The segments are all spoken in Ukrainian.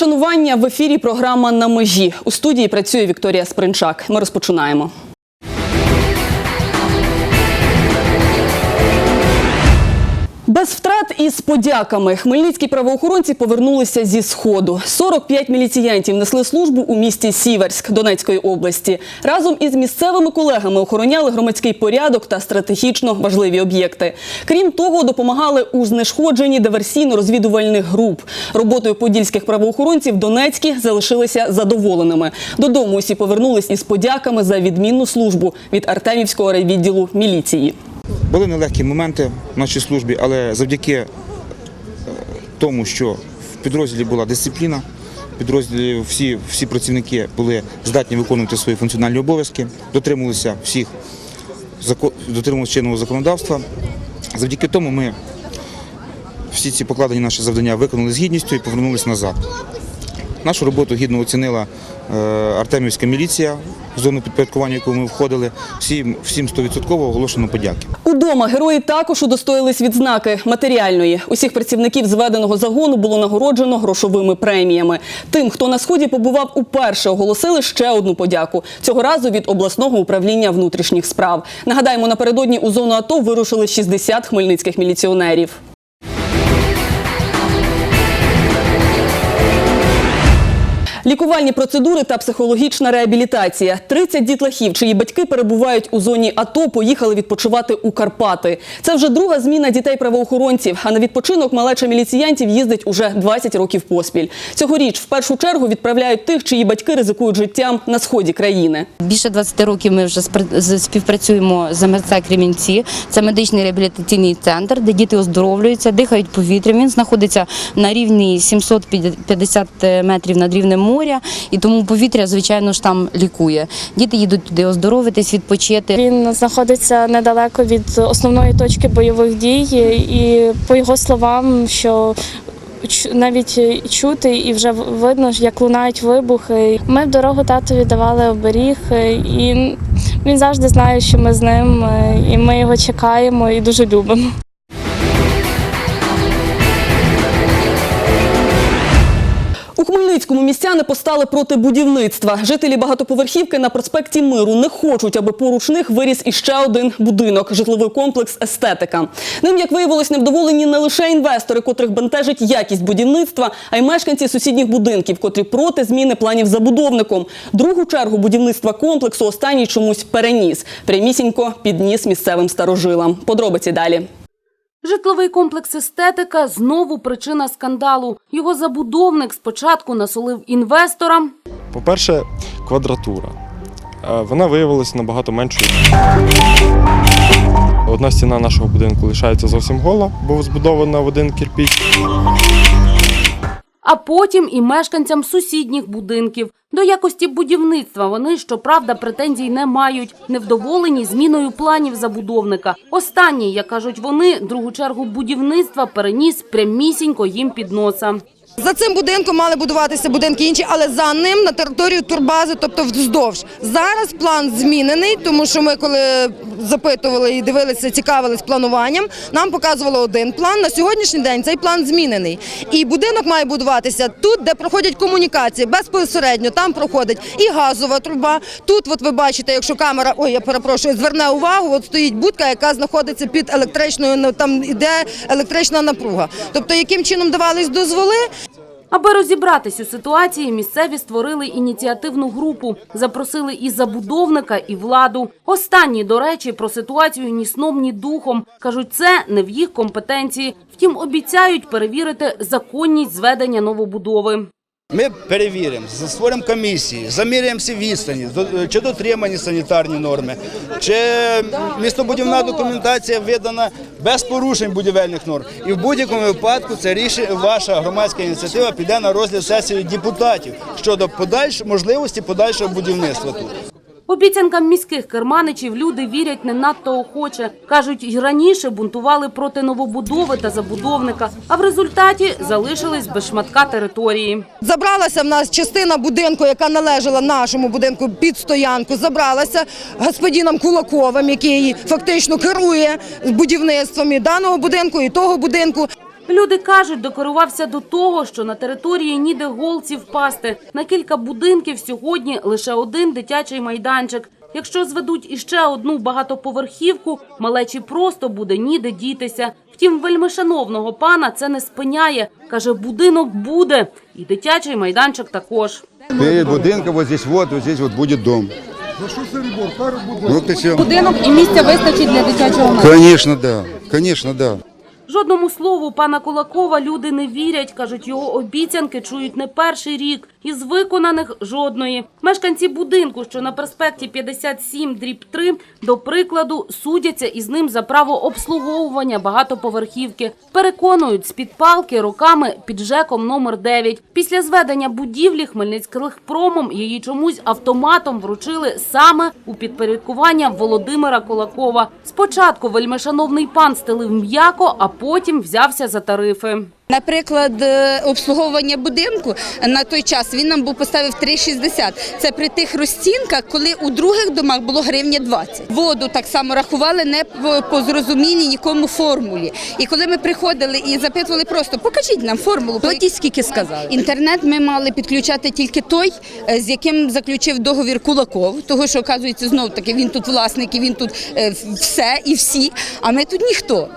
Шанування в ефірі. Програма на межі у студії працює Вікторія Спринчак. Ми розпочинаємо. Без втрат і з подяками хмельницькі правоохоронці повернулися зі сходу. 45 міліціянтів несли службу у місті Сіверськ Донецької області. Разом із місцевими колегами охороняли громадський порядок та стратегічно важливі об'єкти. Крім того, допомагали у знешкодженні диверсійно-розвідувальних груп. Роботою подільських правоохоронців Донецькі залишилися задоволеними. Додому усі повернулись із подяками за відмінну службу від Артемівського райвідділу міліції. Були нелегкі моменти в нашій службі, але завдяки е, тому, що в підрозділі була дисципліна, підрозділі всі, всі працівники були здатні виконувати свої функціональні обов'язки, дотримувалися всіх дотримувалися чинного законодавства. Завдяки тому ми всі ці покладені наші завдання виконали з гідністю і повернулися назад. Нашу роботу гідно оцінила Артемівська міліція, в зону підпорядкування, в яку ми входили. Всім, всім 100% оголошено подяки. Удома герої також удостоїлись відзнаки матеріальної. Усіх працівників зведеного загону було нагороджено грошовими преміями. Тим, хто на сході побував уперше, оголосили ще одну подяку. Цього разу від обласного управління внутрішніх справ. Нагадаємо, напередодні у зону АТО вирушили 60 хмельницьких міліціонерів. Лікувальні процедури та психологічна реабілітація. 30 дітлахів, чиї батьки перебувають у зоні АТО, поїхали відпочивати у Карпати. Це вже друга зміна дітей правоохоронців. А на відпочинок малеча міліціянтів їздить уже 20 років поспіль. Цьогоріч в першу чергу відправляють тих, чиї батьки ризикують життям на сході країни. Більше 20 років ми вже співпрацюємо з МРЦ Кремінці. Це медичний реабілітаційний центр, де діти оздоровлюються, дихають повітрям. Він знаходиться на рівні 750 метрів над рівнем моря, і тому повітря, звичайно ж, там лікує. Діти їдуть туди оздоровитись, відпочити. Він знаходиться недалеко від основної точки бойових дій, і по його словам, що навіть чути і вже видно, як лунають вибухи. Ми в дорогу татові давали оберіг, і він завжди знає, що ми з ним, і ми його чекаємо і дуже любимо. У Хмельницькому містяни постали проти будівництва. Жителі багатоповерхівки на проспекті Миру не хочуть, аби поруч них виріс іще один будинок – житловий комплекс «Естетика». Ним, як виявилось, невдоволені не лише інвестори, котрих бентежить якість будівництва, а й мешканці сусідніх будинків, котрі проти зміни планів забудовником. Другу чергу будівництва комплексу останній чомусь переніс. Прямісінько підніс місцевим старожилам. Подробиці далі. Житловий комплекс естетика знову причина скандалу. Його забудовник спочатку насолив інвесторам, По-перше, квадратура. Е, Вона виявилася набагато меншою. Одна стіна нашого будинку лишається зовсім гола, бо збудована в один кирпіч. А потім і мешканцям сусідніх будинків. До якості будівництва вони, щоправда, претензій не мають, невдоволені зміною планів забудовника. Останній, як кажуть вони, другу чергу будівництва переніс прямісінько їм під носа. За цим будинком мали будуватися будинки інші, але за ним на територію турбази, тобто вздовж. Зараз план змінений, тому що ми коли запитували і дивилися, цікавились плануванням, нам показували один план. На сьогоднішній день цей план змінений. І будинок має будуватися тут, де проходять комунікації. Безпосередньо там проходить і газова труба. Тут, от ви бачите, якщо камера, ой, я перепрошую, зверне увагу, от стоїть будка, яка знаходиться під електричною, ну, там іде електрична напруга. Тобто, яким чином давались дозволи, Аби розібратись у ситуації, місцеві створили ініціативну групу, запросили і забудовника, і владу. Останні, до речі, про ситуацію ні сном, ні духом кажуть, це не в їх компетенції. Втім, обіцяють перевірити законність зведення новобудови. Ми перевіримо, створимо комісії, заміряємо всі відстані, чи дотримані санітарні норми, чи містобудівна документація видана без порушень будівельних норм. І в будь-якому випадку це рішення, ваша громадська ініціатива піде на розгляд сесії депутатів щодо подальш можливості подальшого будівництва тут. Обіцянкам міських керманичів люди вірять не надто охоче. Кажуть, й раніше бунтували проти новобудови та забудовника, а в результаті залишились без шматка території. Забралася в нас частина будинку, яка належала нашому будинку під стоянку. Забралася господином Кулаковим, який фактично керує будівництвом і даного будинку, і того будинку. Люди кажуть, докерувався до того, що на території ніде голці впасти. На кілька будинків сьогодні лише один дитячий майданчик. Якщо зведуть іще одну багатоповерхівку, малечі просто буде ніде дітися. Втім, вельмишановного пана це не спиняє. Каже, будинок буде, і дитячий майданчик також. Перед будинком вот здесь вот, вот здесь вот будет дом. Вот. Будинок і місця вистачить для дитячого Конечно, да. Конечно, да. Жодному слову пана Кулакова люди не вірять. Кажуть, його обіцянки чують не перший рік. Із виконаних жодної. Мешканці будинку, що на проспекті 57 дріб 3, до прикладу, судяться із ним за право обслуговування багатоповерхівки. Переконують, з-під палки роками під ЖЕКом номер 9. Після зведення будівлі Хмельницьких-промом її чомусь автоматом вручили саме у підпорядкування Володимира Кулакова. Спочатку вельмишановний пан стелив м'яко, а потім взявся за тарифи. Наприклад, е, обслуговування будинку на той час він нам був поставив 3,60. Це при тих розцінках, коли у других домах було гривня 20. Воду так само рахували не по- по зрозумілій нікому формулі. І коли ми приходили і запитували просто, покажіть нам формулу, платіть скільки сказали. Інтернет ми мали підключати тільки той, е, з яким заключив договір Кулаков, того що оказується знов таки він тут власник, і він тут е, все і всі. А ми тут ніхто.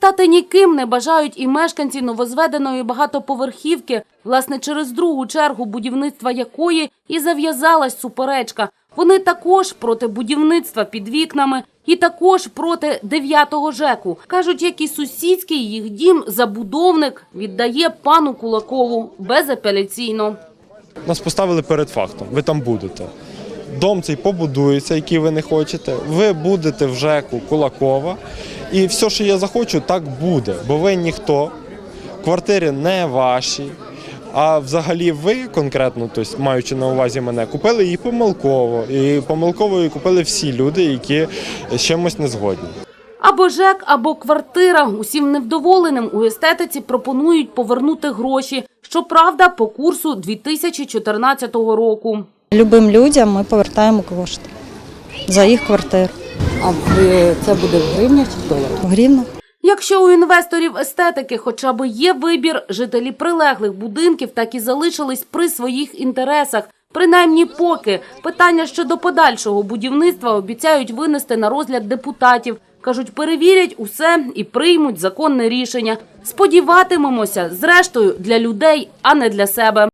Стати ніким не бажають і мешканці новозведеної багатоповерхівки, власне, через другу чергу будівництва якої і зав'язалась суперечка. Вони також проти будівництва під вікнами і також проти дев'ятого ЖЕКу. Кажуть, як і сусідський їх дім забудовник віддає пану Кулакову безапеляційно. Нас поставили перед фактом. Ви там будете. Дом цей побудується, який ви не хочете. Ви будете в ЖЕКу Кулакова. І все, що я захочу, так буде. Бо ви ніхто, квартири не ваші. А взагалі ви конкретно, тобто, маючи на увазі мене, купили її помилково. І помилково її купили всі люди, які з чимось не згодні. Або ЖЕК, або квартира. Усім невдоволеним у естетиці пропонують повернути гроші. Щоправда, по курсу 2014 року. Любим людям ми повертаємо кошти за їх квартиру. А це буде в гривнях чи в доларах? В гривнах. Якщо у інвесторів естетики хоча б є вибір, жителі прилеглих будинків так і залишились при своїх інтересах. Принаймні поки питання щодо подальшого будівництва обіцяють винести на розгляд депутатів. Кажуть, перевірять усе і приймуть законне рішення. Сподіватимемося, зрештою, для людей, а не для себе.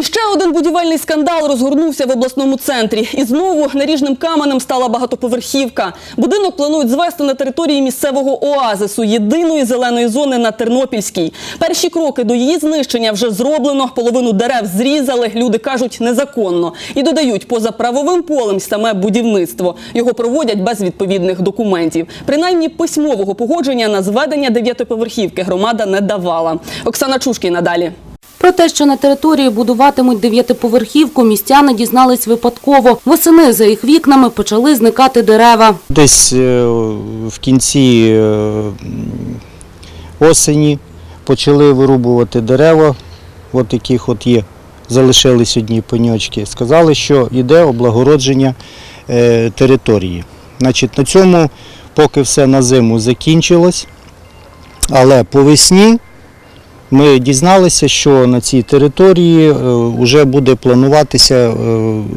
І ще один будівельний скандал розгорнувся в обласному центрі. І знову наріжним каменем стала багатоповерхівка. Будинок планують звести на території місцевого оазису, єдиної зеленої зони на Тернопільській. Перші кроки до її знищення вже зроблено. Половину дерев зрізали. Люди кажуть, незаконно. І додають, поза правовим полем саме будівництво. Його проводять без відповідних документів. Принаймні письмового погодження на зведення дев'ятиповерхівки громада не давала. Оксана Чушкіна далі. Про те, що на території будуватимуть дев'ятиповерхівку, містяни дізнались випадково. Восени за їх вікнами почали зникати дерева. Десь е, в кінці е, осені почали вирубувати дерева, от яких от є, залишились одні пеньочки. Сказали, що йде облагородження е, території. Значить, на цьому поки все на зиму закінчилось, але по весні ми дізналися, що на цій території вже буде плануватися е,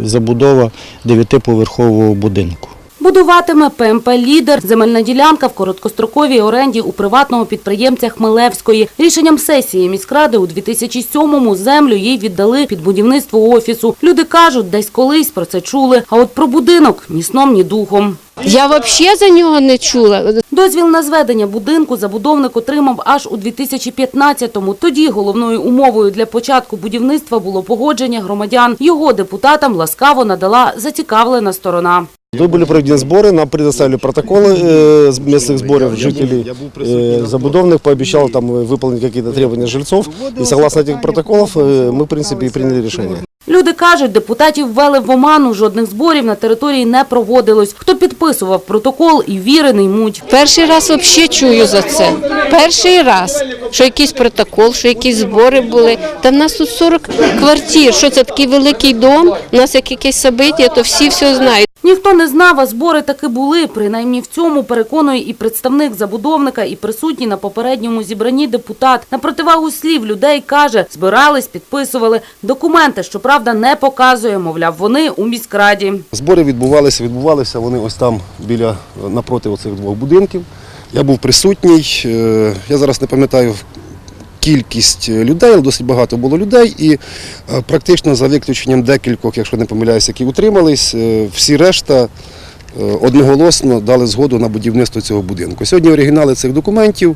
забудова дев'ятиповерхового будинку. Будуватиме ПМП «Лідер» – земельна ділянка в короткостроковій оренді у приватного підприємця Хмелевської. Рішенням сесії міськради у 2007-му землю їй віддали під будівництво офісу. Люди кажуть, десь колись про це чули, а от про будинок – ні сном, ні духом. Я взагалі за нього не чула. Дозвіл на зведення будинку забудовник отримав аж у 2015-му. Тоді головною умовою для початку будівництва було погодження громадян. Його депутатам ласкаво надала зацікавлена сторона. Тут были проведены сборы, нам предоставили протоколы э, с местных сборов жителей. Э, забудовник пообещал там э, выполнить какие-то требования жильцов. И согласно этих протоколов э, мы, в принципе, и приняли решение. Люди кажуть, депутатів ввели в оману, жодних зборів на території не проводилось. Хто підписував протокол і вірений муть. Перший раз взагалі чую за це. Перший раз, що якийсь протокол, що якісь збори були. Та в нас тут 40 квартир. Що це такий великий дом? У нас як якесь собиття, то всі все знають. Ніхто не знав, а збори таки були. Принаймні в цьому переконує і представник забудовника, і присутній на попередньому зібранні депутат. На противагу слів людей каже, збирались, підписували. Документи, щоправда, не показує, мовляв, вони у міськраді. Збори відбувалися, відбувалися вони ось там біля напроти оцих двох будинків. Я був присутній. е, Я зараз не пам'ятаю кількість людей, досить багато було людей. І е, практично за виключенням декількох, якщо не помиляюся, які утримались, е, всі решта е, одноголосно дали згоду на будівництво цього будинку. Сьогодні оригінали цих документів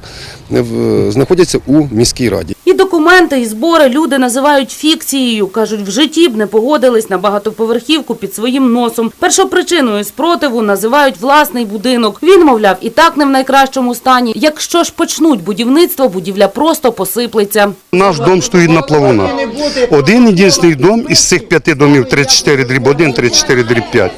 е, в- знаходяться у міській раді. І документи, і збори люди називають фікцією. Кажуть, в житті б не погодились на багатоповерхівку під своїм носом. Першопричиною спротиву називають власний будинок. Він, мовляв, і так не в найкращому стані. Якщо ж почнуть будівництво, будівля просто посиплеться. Наш дом стоїть на плавунах. Один єдиний дом із цих п'яти домів 34 дріб 1, 34 дріб 5.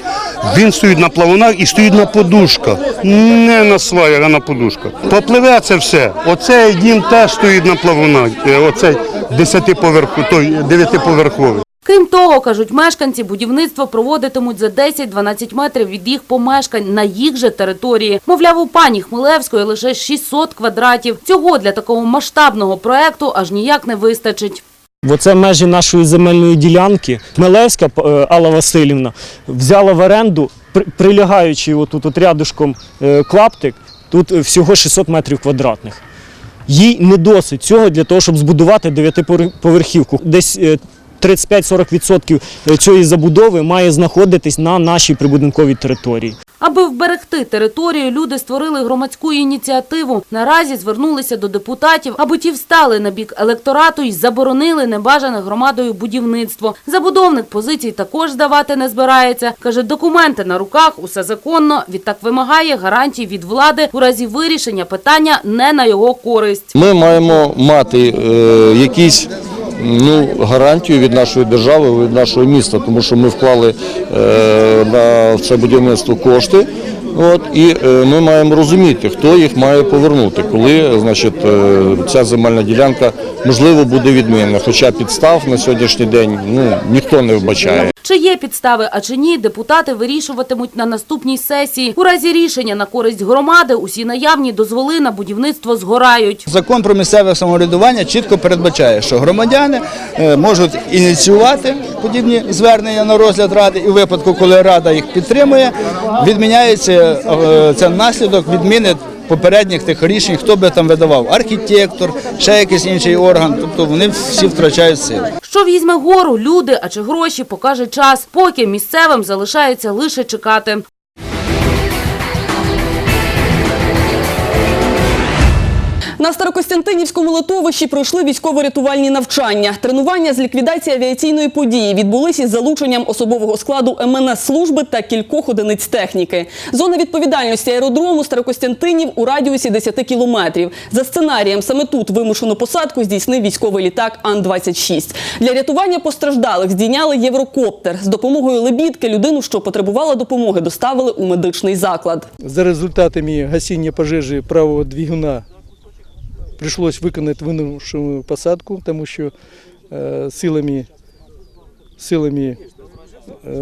Він стоїть на плавунах і стоїть на подушках. Не на сваях, а на подушках. Попливе це все. Оцей дім теж стоїть на плавунах. Е, Оцей 10-поверху, той 9-поверховий. Крім того, кажуть мешканці, будівництво проводитимуть за 10-12 метрів від їх помешкань на їх же території. Мовляв, у пані Хмелевської лише 600 квадратів. Цього для такого масштабного проекту аж ніяк не вистачить. Бо це межі нашої земельної ділянки. Хмелевська е, Алла Васильівна взяла в оренду, прилягаючи отут от рядышком е, клаптик, тут е, всього 600 метрів квадратних. Їй не досить цього для того, щоб збудувати дев'ятиповерхівку. Десь е, 35-40% цієї забудови має знаходитись на нашій прибудинковій території. Аби вберегти територію, люди створили громадську ініціативу. Наразі звернулися до депутатів, аби ті встали на бік електорату і заборонили небажане громадою будівництво. Забудовник позицій також здавати не збирається. Каже, документи на руках, усе законно. Відтак вимагає гарантій від влади у разі вирішення питання не на його користь. Ми маємо мати е, якісь ну, гарантію від нашої держави, від нашого міста, тому що ми вклали е, на це будівництво кошти. От, і е, ми маємо розуміти, хто їх має повернути, коли значить, е, ця земельна ділянка можливо буде відмінена. Хоча підстав на сьогоднішній день ну, ніхто не вбачає. Чи є підстави, а чи ні, депутати вирішуватимуть на наступній сесії. У разі рішення на користь громади усі наявні дозволи на будівництво згорають. Закон про місцеве самоврядування чітко передбачає, що громадяни е, можуть ініціювати подібні звернення на розгляд ради, і в випадку, коли рада їх підтримує, відміняється е, це наслідок відміни попередніх тих рішень, хто би там видавав архітектор, ще якийсь інший орган. Тобто вони всі втрачають сили. Що візьме гору, люди, а чи гроші, покаже час. Поки місцевим залишається лише чекати. На Старокостянтинівському литовищі пройшли військово-рятувальні навчання. Тренування з ліквідації авіаційної події відбулись із залученням особового складу МНС служби та кількох одиниць техніки. Зона відповідальності аеродрому Старокостянтинів у радіусі 10 кілометрів. За сценарієм саме тут вимушену посадку здійснив військовий літак Ан-26. Для рятування постраждалих здійняли єврокоптер. З допомогою лебідки людину, що потребувала допомоги, доставили у медичний заклад. За результатами гасіння пожежі правого двигуна прийшлось виконати вимушену посадку, тому що е, силами, силами е,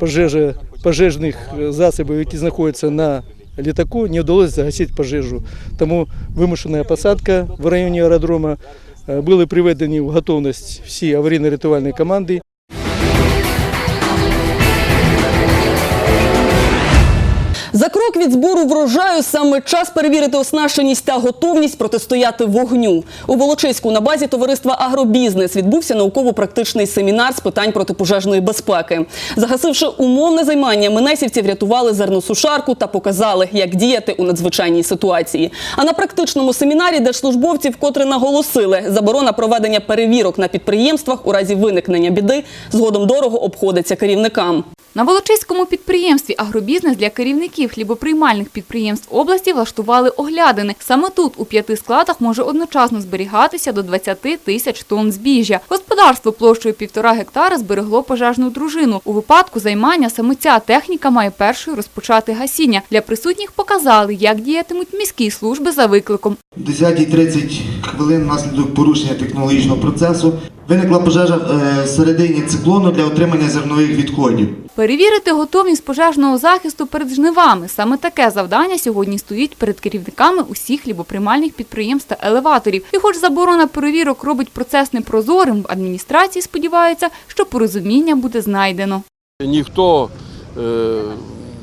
пожежа, пожежних засобів, які знаходяться на літаку, не вдалося загасити пожежу. Тому вимушена посадка в районі аеродрому. Е, Були приведені в готовність всі аварійно-рятувальні команди. За крок від збору врожаю саме час перевірити оснащеність та готовність протистояти вогню. У Волочиську на базі товариства Агробізнес відбувся науково-практичний семінар з питань протипожежної безпеки. Загасивши умовне займання, менесівці врятували зерносушарку та показали, як діяти у надзвичайній ситуації. А на практичному семінарі держслужбовці вкотре наголосили, заборона проведення перевірок на підприємствах у разі виникнення біди згодом дорого обходиться керівникам. На Волочиському підприємстві «Агробізнес» для керівників хлібоприймальних підприємств області влаштували оглядини. Саме тут у п'яти складах може одночасно зберігатися до 20 тисяч тонн збіжжя. Господарство площею півтора гектара зберегло пожежну дружину. У випадку займання саме ця техніка має першою розпочати гасіння. Для присутніх показали, як діятимуть міські служби за викликом. О 10.30 хвилин внаслідок порушення технологічного процесу Виникла пожежа е, всередині циклону для отримання зернових відходів. Перевірити готовність пожежного захисту перед жнивами. Саме таке завдання сьогодні стоїть перед керівниками усіх хлібоприймальних підприємств та елеваторів. І хоч заборона перевірок робить процес непрозорим, в адміністрації сподіваються, що порозуміння буде знайдено. Ніхто е,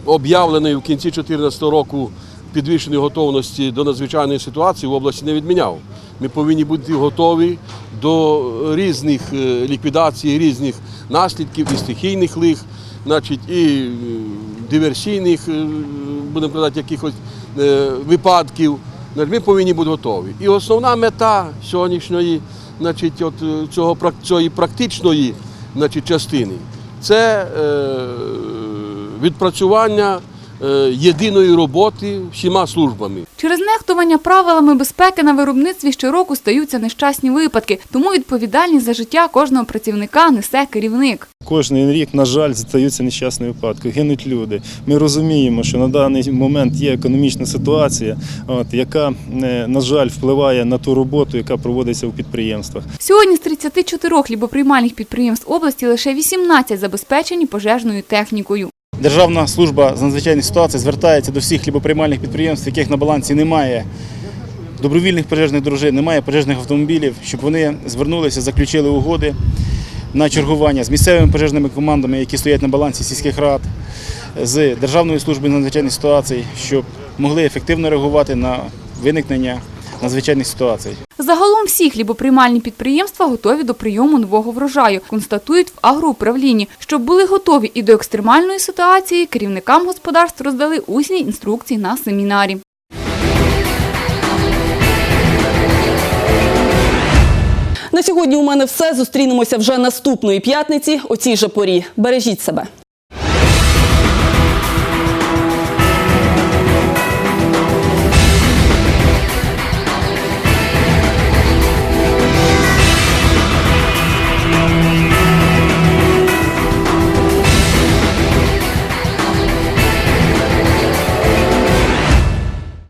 об'явлений в кінці 2014 року підвищеної готовності до надзвичайної ситуації в області не відміняв. Ми повинні бути готові до різних е, ліквідацій, різних наслідків і стихійних лих, значить, і е, диверсійних, е, будемо казати, якихось випадків. Ми повинні бути готові. І основна мета сьогоднішньої, значить, от цього цієї практичної значить, частини це відпрацювання єдиної роботи всіма службами. Через нехтування правилами безпеки на виробництві щороку стаються нещасні випадки, тому відповідальність за життя кожного працівника несе керівник. Кожен рік, на жаль, стаються нещасні випадки, гинуть люди. Ми розуміємо, що на даний момент є економічна ситуація, от, яка, е, на жаль, впливає на ту роботу, яка проводиться у підприємствах. Сьогодні з 34 хлібоприймальних підприємств області лише 18 забезпечені пожежною технікою. Державна служба з надзвичайних ситуацій звертається до всіх хлібоприймальних підприємств, яких на балансі немає добровільних пожежних дружин, немає пожежних автомобілів, щоб вони звернулися, заключили угоди на чергування з місцевими пожежними командами, які стоять на балансі сільських рад, з Державною службою з надзвичайних ситуацій, щоб могли ефективно реагувати на виникнення надзвичайних ситуацій. Загалом всі хлібоприймальні підприємства готові до прийому нового врожаю, констатують в агроуправлінні. Щоб були готові і до екстремальної ситуації, керівникам господарств роздали усні інструкції на семінарі. На сьогодні у мене все. Зустрінемося вже наступної п'ятниці о цій же порі. Бережіть себе.